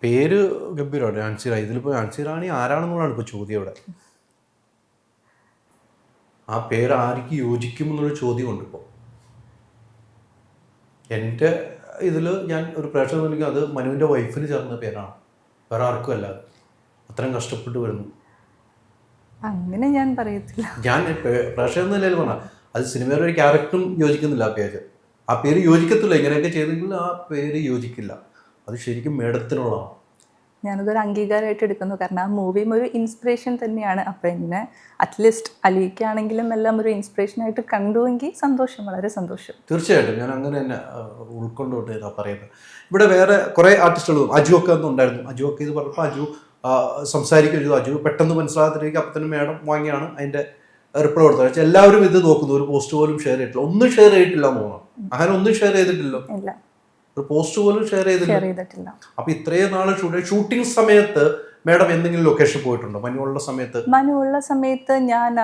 പേര് ഗംഭീരമാണ്. നാൻസി റാണി ഇതിലിപ്പോൾ നാൻസി റാണി ആരാണെന്നുള്ളതാണ് ഇപ്പോൾ ചോദ്യം ഇവിടെ. ആ പേര് ആർക്ക് യോജിക്കും എന്നുള്ള ചോദ്യമുണ്ട് ഇപ്പോൾ എന്റെ ഇതിൽ ഞാൻ ഒരു പ്രേക്ഷകർ നൽകി അത് മനുവിന്റെ വൈഫിന് ചേർന്ന പേരാണ്. വേറെ ആർക്കും അല്ല. അത്രയും കഷ്ടപ്പെട്ട് വരുന്നു. അങ്ങനെ ഞാൻ പറയത്തില്ല. ഞാൻ പ്രേക്ഷകൻ പ്രേക്ഷകർ നിലയിൽ പറഞ്ഞ അത് സിനിമയുടെ ഒരു ക്യാരക്ടറും യോജിക്കുന്നില്ല ആ പേര്. ആ പേര് യോജിക്കത്തില്ല. ഇങ്ങനെയൊക്കെ ചെയ്തെങ്കിൽ ആ പേര് യോജിക്കില്ല. അത് ശരിക്കും മേഡത്തിനുള്ളതാണ് ഞാനതൊരു അംഗീകാരമായിട്ട് എടുക്കുന്നു. കാരണം ആ മൂവിയും ഒരു ഇൻസ്പിറേഷൻ തന്നെയാണ്. അപ്പം എന്നെ അറ്റ്ലീസ്റ്റ് അലിയിക്കാണെങ്കിലും എല്ലാം ഒരു ഇൻസ്പിറേഷനായിട്ട് കണ്ടുവെങ്കിൽ സന്തോഷം വളരെ സന്തോഷം. തീർച്ചയായിട്ടും. ഞാൻ അങ്ങനെ തന്നെ ഉൾക്കൊണ്ടോട്ട് ഇതാ പറയുന്നത്. ഇവിടെ വേറെ കുറേ ആർട്ടിസ്റ്റുകളും അജു ഒക്കെ ഒന്നും ഉണ്ടായിരുന്നു. അജു ഒക്കെ ഇത് പറഞ്ഞപ്പോൾ അജു സംസാരിക്കരുത് അജു പെട്ടെന്ന് മനസ്സിലാകത്തിലേക്ക് അപ്പം തന്നെ മേഡം വാങ്ങിയാണ് അതിന്റെ റിപ്ലൈ കൊടുത്തത്. പക്ഷേ എല്ലാവരും ഇത് നോക്കുന്നു. ഒരു പോസ്റ്റ് പോലും ഷെയർ ചെയ്തിട്ടില്ല. ഒന്നും ഷെയർ ചെയ്തിട്ടില്ല എന്ന് തോന്നുന്നു. അങ്ങനെ ഒന്നും ഷെയർ ചെയ്തിട്ടില്ല ഒരു പോസ്റ്റ് പോലും ഷെയർ ചെയ്തിട്ടില്ല. അപ്പൊ ഇത്രയും നാൾ ഷൂട്ടിംഗ് സമയത്ത് മാഡം എന്തെങ്കിലും ലൊക്കേഷൻ പോയിട്ടുണ്ടോ? മനുവുള്ള സമയത്ത്? മനുവുള്ള സമയത്ത് ഞാൻ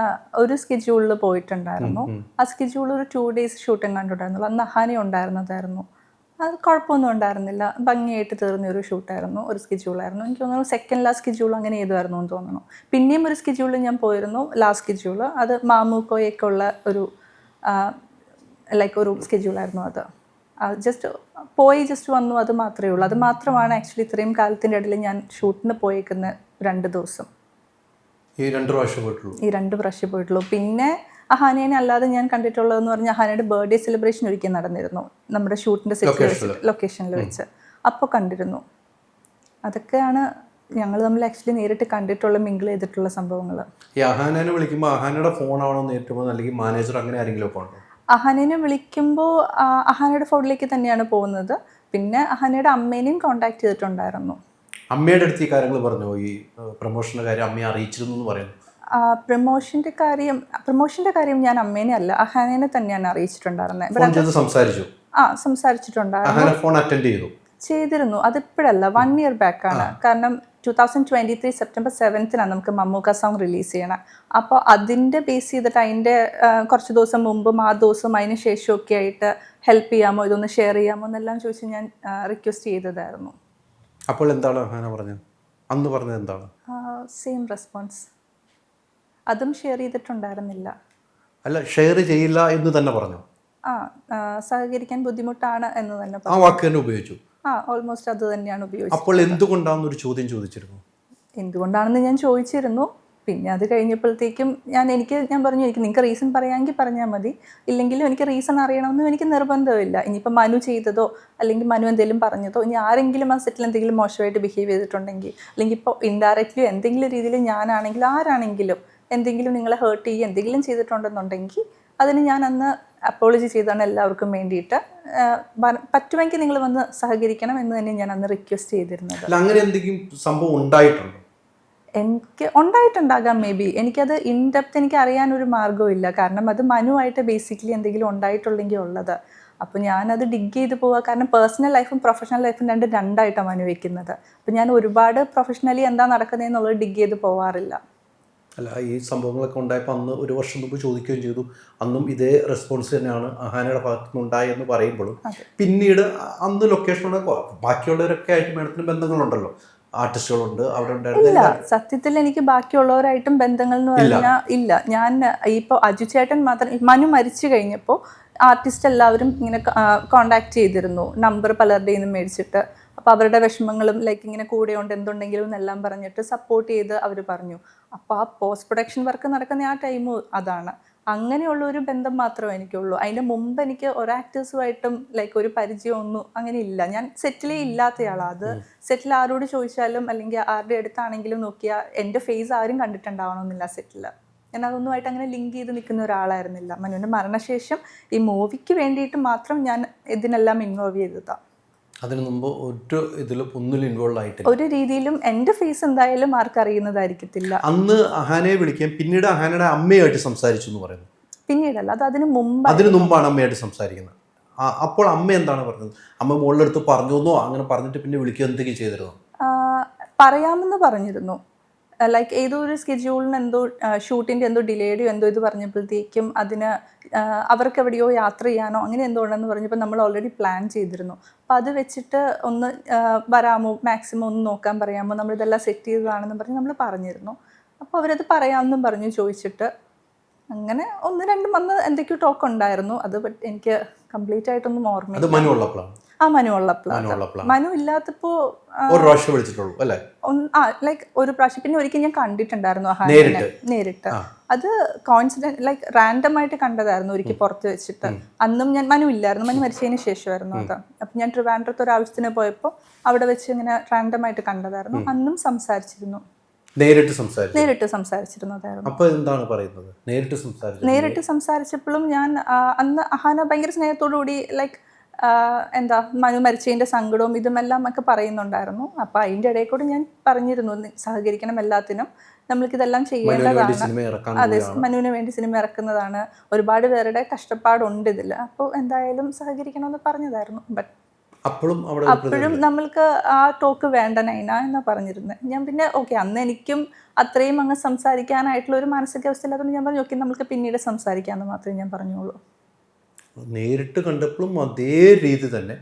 ഒരു സ്കെഡ്യൂളിൽ പോയിട്ടുണ്ടായിരുന്നു. ആ സ്കെഡ്യൂൾ ഒരു ടു ഡേയ്സ് ഷൂട്ടിംഗ് കണ്ടിട്ടുണ്ടായിരുന്നുള്ളൂ അന്ന് അഹാനി ഉണ്ടായിരുന്നതായിരുന്നു. അത് കുഴപ്പമൊന്നും ഉണ്ടായിരുന്നില്ല. ഭംഗിയായിട്ട് തീർന്ന ഒരു ഷൂട്ടായിരുന്നു ഒരു സ്കെഡ്യൂളായിരുന്നു. എനിക്ക് തോന്നുന്നു സെക്കൻഡ് ലാസ്റ്റ് സ്കെഡ്യൂൾ അങ്ങനെ ഏതായിരുന്നു എന്ന് തോന്നുന്നു. പിന്നെയും ഒരു സ്കെഡ്യൂളിൽ ഞാൻ പോയിരുന്നു ലാസ്റ്റ് സ്കെഡ്യൂൾ അത് മാമൂക്കോയൊക്കെ ഉള്ള ഒരു ലൈക്ക് ഒരു സ്കെഡ്യൂളായിരുന്നു അത്. ജസ്റ്റ് പോയി ജസ്റ്റ് വന്നു അത് മാത്രമേ ഉള്ളൂ. അത് മാത്രമാണ് ആക്ച്വലി ഇത്രയും കാലത്തിന്റെ ഇടയിൽ ഞാൻ ഷൂട്ടിന് പോയേക്കുന്ന രണ്ട് ദിവസം. ഈ രണ്ട് പ്രാവശ്യം പോയിട്ടുള്ളൂ. ഈ രണ്ട് പ്രാവശ്യം പോയിട്ടുള്ളൂ. പിന്നെ അഹാനേനെ അല്ലാതെ ഞാൻ കണ്ടിട്ടുള്ളതെന്ന് പറഞ്ഞാൽ അഹാനയുടെ ബർത്ത്ഡേ സെലിബ്രേഷൻ ഒരിക്കൽ നടന്നിരുന്നു. നമ്മുടെ ഷൂട്ടിന്റെ ലൊക്കേഷനിൽ വെച്ച് അപ്പോൾ കണ്ടിരുന്നു. അതൊക്കെയാണ് ഞങ്ങൾ തമ്മിൽ ആക്ച്വലി നേരിട്ട് കണ്ടിട്ടുള്ള മിങ്കിൾ ചെയ്തിട്ടുള്ള സംഭവങ്ങൾ. ഈ അഹാനെ വിളിക്കുമ്പോൾ അഹാനയുടെ ഫോൺ ആണോ നേരിട്ട് അല്ലെങ്കിൽ മാനേജർ അങ്ങനെ ആരെങ്കിലും ഒക്കെ ഉണ്ടോ? അഹാനേനെ വിളിക്കുമ്പോൾ അഹനയുടെ ഫോണിലേക്ക് തന്നെയാണ് പോകുന്നത്. പിന്നെ അഹനയുടെ അമ്മേനെയും കോണ്ടാക്ട് ചെയ്തിട്ടുണ്ടായിരുന്നു. അമ്മയുടെ അടുത്ത് ഈ കാര്യങ്ങൾ പറഞ്ഞു? ഈ പ്രൊമോഷന്റെ കാര്യം അമ്മയെ അറിയിച്ചിരുന്നു എന്ന് പറയുന്നു. പ്രൊമോഷന്റെ കാര്യം പ്രൊമോഷന്റെ കാര്യം ഞാൻ അമ്മേനെ അല്ല അഹാനേനെ തന്നെയാണ് അറിയിച്ചിട്ടുണ്ടായിരുന്നത് സംസാരിച്ചു. ആ സംസാരിച്ചിട്ടുണ്ടായിരുന്നു. ഫോൺ അറ്റൻഡ് ചെയ്തു. ചെയ്തിരുന്നു. അതിപ്പോഴല്ല വൺ ഇയർ ബാക്ക് ആണ്. കാരണം two thousand twenty three September സെവൻത്തിനാണ് നമുക്ക് മമ്മൂക്ക സോങ് റിലീസ് ചെയ്യണം. അപ്പോൾ അതിന്റെ ബേസ് ചെയ്തിട്ട് അതിന്റെ കുറച്ച് ദിവസം മുമ്പും ആ ദിവസം അതിന് ശേഷമൊക്കെ ആയിട്ട് ഹെൽപ്പ് ചെയ്യാമോ ഇതൊന്ന് ഷെയർ ചെയ്യാമോ എന്നെല്ലാം ചോദിച്ച് ഞാൻ റിക്വസ്റ്റ് ചെയ്തതായിരുന്നു. അപ്പോൾ എന്താണ് പറഞ്ഞത്? അന്ന് പറഞ്ഞത് എന്താണ്? സെയിം റെസ്പോൺസ് അതും ഷെയർ ചെയ്തിട്ടുണ്ടായിരുന്നില്ല. അല്ല ഷെയർ ചെയ്യില്ല എന്ന് തന്നെ പറഞ്ഞു. ആ, സഹകരിക്കാൻ ബുദ്ധിമുട്ടാണ് എന്ന് തന്നെ ആ വാക്ക് തന്നെ ഉപയോഗിച്ചു. ആ ഓൾമോസ്റ്റ് അത് തന്നെയാണ് ഉപയോഗിച്ചത് അപ്പോൾ എന്തുകൊണ്ടാണെന്നൊരു ചോദ്യം ചോദിച്ചിരുന്നു? എന്തുകൊണ്ടാണെന്ന് ഞാൻ ചോദിച്ചിരുന്നു. പിന്നെ അത് കഴിഞ്ഞപ്പോഴത്തേക്കും ഞാൻ എനിക്ക് ഞാൻ പറഞ്ഞു എനിക്ക് നിങ്ങൾക്ക് റീസൺ പറയാമെങ്കിൽ പറഞ്ഞാൽ മതി. ഇല്ലെങ്കിലും എനിക്ക് റീസൺ അറിയണമെന്നും എനിക്ക് നിർബന്ധമില്ല. ഇനിയിപ്പോൾ മനു ചെയ്തതോ അല്ലെങ്കിൽ മനു എന്തെങ്കിലും പറഞ്ഞതോ ഇനി ആരെങ്കിലും ആ സെറ്റിൽ എന്തെങ്കിലും മോശമായിട്ട് ബിഹേവ് ചെയ്തിട്ടുണ്ടെങ്കിൽ അല്ലെങ്കിൽ ഇപ്പോൾ ഇൻഡയറക്റ്റ്ലി എന്തെങ്കിലും രീതിയിൽ ഞാനാണെങ്കിലും ആരാണെങ്കിലും എന്തെങ്കിലും നിങ്ങളെ ഹേർട്ട് ചെയ്യുക എന്തെങ്കിലും ചെയ്തിട്ടുണ്ടെന്നുണ്ടെങ്കിൽ അതിന് ഞാൻ അന്ന് അപ്പോളജി ചെയ്താണ് എല്ലാവർക്കും വേണ്ടിയിട്ട്. പറ്റുമെങ്കിൽ നിങ്ങൾ വന്ന് സഹകരിക്കണം എന്ന് തന്നെ ഞാൻ അന്ന് റിക്വസ്റ്റ് ചെയ്തിരുന്നത്. അങ്ങനെ എന്തെങ്കിലും സംഭവം ഉണ്ടായിട്ടുണ്ടോ? എനിക്ക് ഉണ്ടായിട്ടുണ്ടാകാം മേ ബി എനിക്കത് ഇൻ ഡെപ്ത് എനിക്ക് അറിയാൻ ഒരു മാർഗമില്ല കാരണം അത് മനുവായിട്ട് ബേസിക്കലി എന്തെങ്കിലും ഉണ്ടായിട്ടുള്ളെങ്കിൽ ഉള്ളത്. അപ്പോൾ ഞാനത് ഡിഗ് ചെയ്ത് പോവുക കാരണം പേഴ്സണൽ ലൈഫും പ്രൊഫഷണൽ ലൈഫും രണ്ട് രണ്ടായിട്ടാണ് മനു വെക്കുന്നത്. അപ്പോൾ ഞാൻ ഒരുപാട് പ്രൊഫഷണലി എന്താ നടക്കുന്നത് നടക്കുന്നതെന്നുള്ളത് ഡിഗ് ചെയ്ത് പോവാറില്ല. അല്ല ഈ സംഭവങ്ങളൊക്കെ ഉണ്ടായപ്പോൾ അന്ന് ഒരു വർഷം മുമ്പ് ചോദിക്കുകയും ചെയ്തു. അന്നും ഇതേ റെസ്പോൺസ് തന്നെയാണ് അഹാനയുടെ ഭാഗത്തു നിന്ന് ഉണ്ടായെന്ന് പറയുമ്പോഴും പിന്നീട് അന്ന് ലൊക്കേഷനോടെ ബാക്കിയുള്ളവരൊക്കെ ആയിട്ട് മേഡത്തിന് ബന്ധങ്ങളുണ്ടല്ലോ. ആർട്ടിസ്റ്റുകളുണ്ട് അവിടെ ഇല്ല സത്യത്തിൽ എനിക്ക് ബാക്കിയുള്ളവരായിട്ടും ബന്ധങ്ങൾ എന്ന് പറഞ്ഞാൽ ഇല്ല. ഞാൻ ഇപ്പോൾ അജു ചേട്ടൻ മാത്രം മനു മരിച്ചു കഴിഞ്ഞപ്പോൾ ആർട്ടിസ്റ്റ് എല്ലാവരും ഇങ്ങനെ കോണ്ടാക്ട് ചെയ്തിരുന്നു. നമ്പർ പലരുടെയും മേടിച്ചിട്ട് അപ്പോൾ അവരുടെ വിഷമങ്ങളും ലൈക്ക് ഇങ്ങനെ കൂടെയുണ്ട് എന്തുണ്ടെങ്കിലും എന്നെല്ലാം പറഞ്ഞിട്ട് സപ്പോർട്ട് ചെയ്ത് അവർ പറഞ്ഞു. അപ്പോൾ ആ പോസ്റ്റ് പ്രൊഡക്ഷൻ വർക്ക് നടക്കുന്ന ആ ടൈം അതാണ്. അങ്ങനെയുള്ള ഒരു ബന്ധം മാത്രമേ എനിക്കുള്ളൂ. അതിന്റെ മുമ്പ് എനിക്ക് ഒരു ആക്ടേഴ്സുമായിട്ടും ലൈക്ക് ഒരു പരിചയമൊന്നും അങ്ങനെ ഇല്ല. ഞാൻ സെറ്റിലേ ഇല്ലാത്തയാളാണ് അത് സെറ്റിൽ ആരോട് ചോദിച്ചാലും അല്ലെങ്കിൽ ആരുടെ അടുത്താണെങ്കിലും നോക്കിയാൽ എന്റെ ഫേസ് ആരും കണ്ടിട്ടുണ്ടാവണമെന്നില്ല സെറ്റിൽ ഞാൻ അതൊന്നുമായിട്ട് അങ്ങനെ ലിങ്ക് ചെയ്ത് നിൽക്കുന്ന ഒരാളായിരുന്നില്ല. മനുവിന്റെ മരണശേഷം ഈ മൂവിക്ക് വേണ്ടിയിട്ട് മാത്രം ഞാൻ ഇതിനെല്ലാം ഇൻവോൾവ് ചെയ്തതാണ് അതിനു മുമ്പ് ഒരു ഇതിലും ഒന്നിലും ഇൻവോൾവ് ആയിട്ടില്ല. ഒരു രീതിയിലും എന്റെ ഫേസ് എന്തായാലും ആർക്കറിയുന്നതായിരിക്കത്തില്ല അന്ന് അഹാനെ വിളിക്കാൻ പിന്നീട് അഹാനയുടെ അമ്മയായിട്ട് സംസാരിച്ചു എന്ന് പറയുന്നു. പിന്നീടല്ല അത് അതിന് മുമ്പ് അതിനു മുമ്പാണ് അമ്മയായിട്ട് സംസാരിക്കുന്നത്. അപ്പോൾ അമ്മ എന്താണ് പറഞ്ഞത്? അമ്മ മുകളിലെടുത്ത് പറഞ്ഞു എന്നോ? അങ്ങനെ പറഞ്ഞിട്ട് പിന്നെ വിളിക്കുക എന്തൊക്കെ ചെയ്തിരുന്നു? പറയാമെന്ന് പറഞ്ഞിരുന്നു. ലൈക്ക് ഏതോ ഒരു സ്കെഡ്യൂളിന് എന്തോ ഷൂട്ടിന്റെ എന്തോ ഡിലേഡോ എന്തോ ഇത് പറഞ്ഞപ്പോഴത്തേക്കും അതിന് അവർക്ക് എവിടെയോ യാത്ര ചെയ്യാനോ അങ്ങനെ എന്തോ ഉണ്ടെന്ന് പറഞ്ഞപ്പോൾ നമ്മൾ ഓൾറെഡി പ്ലാൻ ചെയ്തിരുന്നു. അപ്പം അത് വെച്ചിട്ട് ഒന്ന് വരാമോ? മാക്സിമം ഒന്ന് നോക്കാൻ പറയാമോ? നമ്മളിതെല്ലാം സെറ്റ് ചെയ്തതാണെന്ന് പറഞ്ഞ് നമ്മൾ പറഞ്ഞിരുന്നു. അപ്പോൾ അവരത് പറയാമെന്നും പറഞ്ഞു ചോദിച്ചിട്ട് അങ്ങനെ ഒന്ന് രണ്ടും വന്ന് എന്തൊക്കെയോ ടോക്ക് ഉണ്ടായിരുന്നു. അത് എനിക്ക് കംപ്ലീറ്റ് ആയിട്ടൊന്നും ഓർമ്മ ആ മനു ഉള്ളപ്പോൾ മനു ഇല്ലാത്തപ്പോ ഒരു പ്രാവശ്യം വിളിച്ചിട്ടുള്ളൂ അല്ലേ? ആ ലൈക്ക് ഒരു പ്രാവശ്യം. പിന്നെ ഒരിക്കൽ ഞാൻ കണ്ടിട്ടുണ്ടായിരുന്നു അഹാനെ നേരിട്ട്? നേരിട്ട്. അത് കോൺസിഡന്റ് ലൈക്ക് റാൻഡം ആയിട്ട് കണ്ടതായിരുന്നു ഒരിക്കൽ പുറത്ത് വെച്ചിട്ട്. അന്നും ഞാൻ മനു ഇല്ലായിരുന്നു. മനു മരിച്ചതിന് ശേഷമായിരുന്നു അത്. അപ്പൊ ഞാൻ ട്രിവാൻഡ്രത്ത് ഒരു ആവശ്യത്തിന് പോയപ്പോൾ അവിടെ വെച്ച് ഇങ്ങനെ റാൻഡം ആയിട്ട് കണ്ടതായിരുന്നു. അന്നും സംസാരിച്ചിരുന്നു. നേരിട്ട് സംസാരിച്ചു നേരിട്ട് സംസാരിച്ചിരുന്നതായിരുന്നു. അപ്പോൾ എന്താണ് പറയുന്നത്? നേരിട്ട് സംസാരിച്ചു നേരിട്ട് സംസാരിച്ചപ്പോഴും ഞാൻ അന്ന് അഹാന ഭയങ്കര സ്നേഹത്തോടു കൂടി ലൈക്ക് എന്താ മനു മരിച്ചതിന്റെ സങ്കടവും ഇതുമെല്ലാം ഒക്കെ പറയുന്നുണ്ടായിരുന്നു. അപ്പോൾ അതിന്റെ ഇടയിൽ കൂടി ഞാൻ പറഞ്ഞിരുന്നു സഹകരിക്കണം എല്ലാത്തിനും. നമ്മൾക്കിതെല്ലാം ചെയ്യേണ്ടതാണ്. അതെ മനുവിന് വേണ്ടി സിനിമ ഇറക്കുന്നതാണ്. ഒരുപാട് പേരുടെ കഷ്ടപ്പാടുണ്ട് ഇതിൽ അപ്പോൾ എന്തായാലും സഹകരിക്കണമെന്ന് പറഞ്ഞതായിരുന്നു. ബട്ട് അപ്പോഴും അപ്പോഴും നമ്മൾക്ക് ആ ടോക്ക് വേണ്ട നൈന എന്നാ പറഞ്ഞിരുന്നത് ഞാൻ പിന്നെ ഓക്കെ അന്ന് എനിക്കും അത്രയും അങ്ങ് സംസാരിക്കാനായിട്ടുള്ള ഒരു മാനസികാവസ്ഥയില്ലാത്തതുകൊണ്ട് ഞാൻ പറഞ്ഞു ഓക്കെ നമുക്ക് പിന്നീട് സംസാരിക്കാമെന്ന് മാത്രമേ ഞാൻ പറഞ്ഞോളൂ നേരിട്ട് കണ്ടപ്പോഴും അതേ രീതി തന്നെ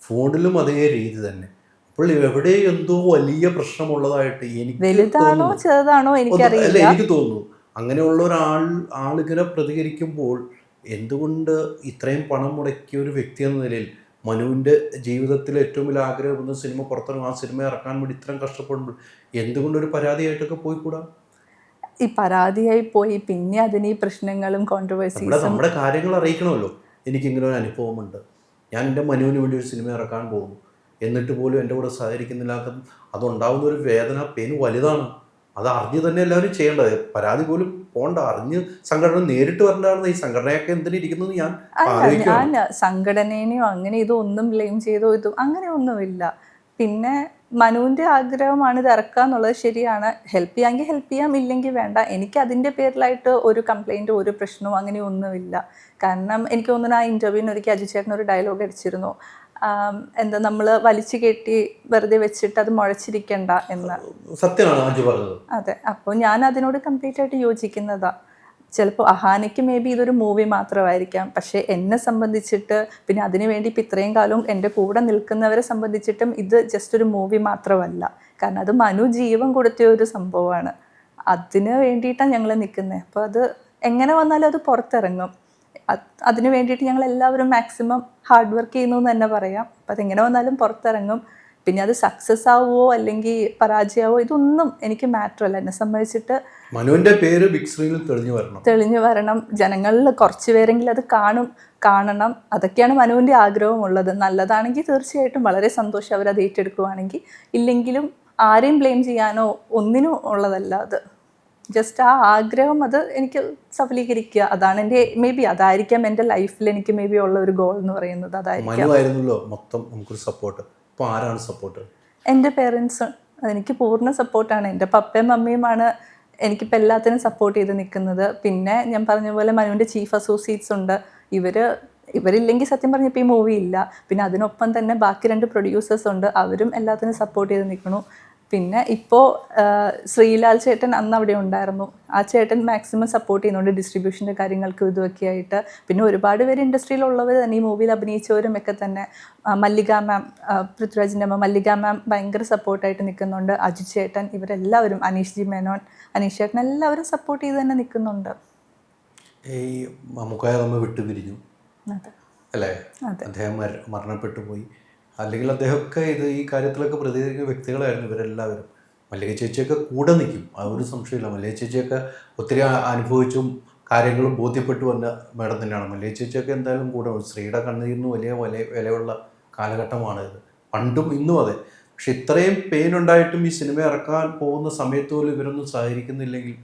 ഫോണിലും അതേ രീതി തന്നെ. അപ്പോൾ എവിടെ എന്തോ വലിയ പ്രശ്നമുള്ളതായിട്ട് എനിക്ക് വലുതാണോ. ചെറുതാണോ അല്ല എനിക്ക് തോന്നുന്നു. അങ്ങനെയുള്ള ഒരാൾ ആളിങ്ങനെ പ്രതികരിക്കുമ്പോൾ എന്തുകൊണ്ട് ഇത്രയും പണം മുടക്കിയ ഒരു വ്യക്തി എന്ന നിലയിൽ മനുവിന്റെ ജീവിതത്തിൽ ഏറ്റവും വലിയ ആഗ്രഹം എന്ന സിനിമ പുറത്തിറങ്ങും ആ സിനിമ ഇറക്കാൻ വേണ്ടി ഇത്രയും കഷ്ടപ്പെടുമ്പോൾ എന്തുകൊണ്ട് ഒരു പരാതിയായിട്ടൊക്കെ പോയിക്കൂടാ? ഈ പരാതിയായി പോയി പിന്നെ അതിന് ഈ പ്രശ്നങ്ങളും കോൺട്രവേഴ്സി കോൺട്രവേഴ്സീസും നമ്മുടെ കാര്യങ്ങൾ അറിയിക്കണമല്ലോ. എനിക്കിങ്ങനെ ഒരു അനുഭവമുണ്ട്. ഞാൻ എന്റെ മനുവിന് വേണ്ടി ഒരു സിനിമ ഇറക്കാൻ പോകുന്നു. എന്നിട്ട് പോലും എന്റെ കൂടെ സഹകരിക്കുന്നില്ലാത്ത അതുണ്ടാവുന്ന ഒരു വേദന പെയിൻ വലുതാണ്. അത് അറിഞ്ഞ് തന്നെ എല്ലാവരും ചെയ്യേണ്ടത്. പരാതി പോലും പോണ്ട. അറിഞ്ഞ് സംഘടന നേരിട്ട് വരേണ്ടതാണ് ഈ സംഘടനയൊക്കെ എന്തിനിരിക്കുന്നു ഞാൻ അല്ല ഞാൻ സംഘടനേനെയോ അങ്ങനെ ഇതൊന്നും ബ്ലെയിം ചെയ്തോ ഇതും അങ്ങനെ ഒന്നുമില്ല. പിന്നെ മനുവിന്റെ ആഗ്രഹമാണ് ഇത് ഇറക്കുക എന്നുള്ളത് ശരിയാണ് ഹെൽപ്പ് ചെയ്യാമെങ്കിൽ ഹെൽപ്പ് ചെയ്യാം ഇല്ലെങ്കിൽ വേണ്ട. എനിക്ക് അതിന്റെ പേരിലായിട്ട് ഒരു കംപ്ലൈന്റ് ഒരു പ്രശ്നവും അങ്ങനെ ഒന്നുമില്ല. കാരണം എനിക്ക് തോന്നുന്നു ആ ഇന്റർവ്യൂവിന് ഒരിക്കൽ അജിച്ചേട്ടൻ ചേട്ടൻ ഒരു ഡയലോഗ് അടിച്ചിരുന്നു. എന്താ നമ്മൾ വലിച്ചു കെട്ടി വെറുതെ വെച്ചിട്ട് അത് മുഴച്ചിരിക്കണ്ട എന്ന്. സത്യമാണ് അതെ അപ്പോൾ ഞാൻ അതിനോട് കംപ്ലീറ്റ് ആയിട്ട് യോജിക്കുന്നതാ. ചിലപ്പോൾ അഹാനയ്ക്ക് മേ ബി ഇതൊരു മൂവി മാത്രമായിരിക്കാം. പക്ഷേ എന്നെ സംബന്ധിച്ചിട്ട് പിന്നെ അതിനുവേണ്ടി ഇപ്പം ഇത്രയും കാലവും എന്റെ കൂടെ നിൽക്കുന്നവരെ സംബന്ധിച്ചിട്ടും ഇത് ജസ്റ്റ് ഒരു മൂവി മാത്രമല്ല. കാരണം അത് മനു ജീവൻ കൊടുത്ത ഒരു സംഭവമാണ്. അതിന് വേണ്ടിയിട്ടാണ് ഞങ്ങൾ നിൽക്കുന്നത് അപ്പോൾ അത് എങ്ങനെ വന്നാലും അത് പുറത്തിറങ്ങും. അത് അതിന് വേണ്ടിയിട്ട് ഞങ്ങൾ എല്ലാവരും മാക്സിമം ഹാർഡ് വർക്ക് ചെയ്യുന്നു എന്ന് തന്നെ പറയാം. അപ്പം അതെങ്ങനെ വന്നാലും പുറത്തിറങ്ങും. പിന്നെ അത് സക്സസ് ആവുമോ അല്ലെങ്കിൽ പരാജയമാവോ ഇതൊന്നും എനിക്ക് മാറ്റർ അല്ല. എന്നെ സംബന്ധിച്ചിട്ട് മനുവിന്റെ പേര് ബിഗ് സ്ക്രീനിൽ തെളിഞ്ഞു വരണം. തെളിഞ്ഞു വരണം. ജനങ്ങളിൽ കുറച്ച് പേരെങ്കിലും അത് കാണും കാണണം. അതൊക്കെയാണ് മനുവിന്റെ ആഗ്രഹമുള്ളത്. നല്ലതാണെങ്കിൽ തീർച്ചയായിട്ടും വളരെ സന്തോഷം അവരത് ഏറ്റെടുക്കുവാണെങ്കിൽ. ഇല്ലെങ്കിലും ആരെയും ബ്ലെയിം ചെയ്യാനോ ഒന്നിനും ഉള്ളതല്ല അത്. ജസ്റ്റ് ആ ആഗ്രഹം അത് എനിക്ക് സഫലീകരിക്കുക. അതാണ് എന്റെ മേ ബി അതായിരിക്കാം എന്റെ ലൈഫിൽ എനിക്ക് മേ ബി ഉള്ള ഒരു ഗോൾ എന്ന് പറയുന്നത്. അതായിരിക്കും. മൊത്തം നമുക്കൊരു സപ്പോർട്ട് ഇപ്പോൾ ആരാണ് സപ്പോർട്ട് എന്റെ പേരൻസ് എനിക്ക് പൂർണ സപ്പോർട്ടാണ് എന്റെ പപ്പയും മമ്മിയുമാണ് എനിക്കിപ്പോൾ എല്ലാത്തിനും സപ്പോർട്ട് ചെയ്ത് നിൽക്കുന്നത്. പിന്നെ ഞാൻ പറഞ്ഞ പോലെ മനുവിന്റെ ചീഫ് അസോസിയേറ്റ്സ് ഉണ്ട്. ഇവർ ഇവരില്ലെങ്കിൽ സത്യം പറഞ്ഞപ്പോൾ ഈ മൂവി ഇല്ല. പിന്നെ അതിനൊപ്പം തന്നെ ബാക്കി രണ്ട് പ്രൊഡ്യൂസേഴ്സ് ഉണ്ട്. അവരും എല്ലാത്തിനും സപ്പോർട്ട് ചെയ്ത് നിൽക്കണു പിന്നെ ഇപ്പോൾ ശ്രീലാൽ ചേട്ടൻ അന്ന് അവിടെ ഉണ്ടായിരുന്നു. ആ ചേട്ടൻ മാക്സിമം സപ്പോർട്ട് ചെയ്യുന്നുണ്ട് ഡിസ്ട്രിബ്യൂഷന്റെ കാര്യങ്ങൾക്ക് ഇതുമൊക്കെ ആയിട്ട് പിന്നെ ഒരുപാട് പേര് ഇൻഡസ്ട്രിയിലുള്ളവർ തന്നെ ഈ മൂവിയിൽ അഭിനയിച്ചവരും ഒക്കെ തന്നെ. മല്ലിക മാം പൃഥ്വിരാജിന്റെ അമ്മ മല്ലിക മാം ഭയങ്കര സപ്പോർട്ടായിട്ട് നിൽക്കുന്നുണ്ട്. അജു ചേട്ടൻ ഇവരെല്ലാവരും അനീഷ് ജി മേനോൻ അനീഷ് ചേട്ടൻ എല്ലാവരും സപ്പോർട്ട് ചെയ്ത് തന്നെ നിൽക്കുന്നുണ്ട്. ഈ മമ്മൂക്കായ നമ്മൾ വിട്ടുപിരിഞ്ഞു. അല്ലേ. അദ്ദേഹം മരണപ്പെട്ടു പോയി. അല്ലെങ്കിൽ അദ്ദേഹമൊക്കെ ഇത് ഈ കാര്യത്തിലൊക്കെ പ്രതികരിക്കുന്ന വ്യക്തികളായിരുന്നു ഇവരെല്ലാവരും. മല്ലിക ചേച്ചിയൊക്കെ കൂടെ നിൽക്കും. ആ ഒരു സംശയമില്ല മല്ലിക ചേച്ചിയൊക്കെ ഒത്തിരി അനുഭവിച്ചും കാര്യങ്ങളും ബോധ്യപ്പെട്ടു വന്ന മേഡം തന്നെയാണ്. മല്ലിക ചേച്ചിയൊക്കെ എന്തായാലും കൂടെ. സ്ത്രീയുടെ കണ്ണീരിന് വലിയ വില വിലയുള്ള കാലഘട്ടമാണ് ഇത് പണ്ടും ഇന്നും അതെ. പക്ഷെ ഇത്രയും പെയിൻ ഉണ്ടായിട്ടും ഈ സിനിമ ഇറക്കാൻ പോകുന്ന സമയത്ത് പോലും ഇവരൊന്നും സഹകരിക്കുന്നില്ലെങ്കിൽ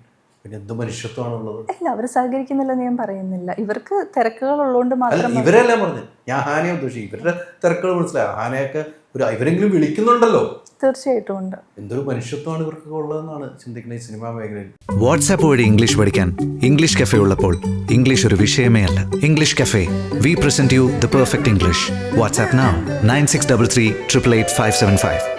പിന്നെ എന്ത് മനുഷ്യത്വമാണുള്ളത്? അല്ല അവർ സഹകരിക്കുന്നില്ലെന്ന് ഞാൻ പറയുന്നില്ല. ഇവർക്ക് തിരക്കുകൾ ഉള്ളതുകൊണ്ട് മാത്രം ഇവരെല്ലാം പറഞ്ഞു ഞാൻ ഹാനയെ ഉദ്ദേശിച്ചു. ഇവരുടെ തിരക്കുകൾ മനസ്സിലായി? ഹാനയൊക്കെ ഒരു ഇവരെങ്കിലും വിളിക്കുന്നുണ്ടല്ലോ. തീർച്ചയായിട്ടും ഉണ്ട്. എന്തൊരു മനുഷ്യത്വമാണ് ഇവർക്കൊക്കെ ഉള്ളതെന്നാണ് ചിന്തിക്കുന്നത് ഈ സിനിമാ മേഖലയിൽ. വാട്സാപ്പ് വഴി ഇംഗ്ലീഷ് പഠിക്കാൻ ഇംഗ്ലീഷ് കഫേ ഉള്ളപ്പോൾ ഇംഗ്ലീഷ് ഒരു വിഷയമേ അല്ല. English cafe. We present you the perfect English WhatsApp nine six double three triple eight five seven five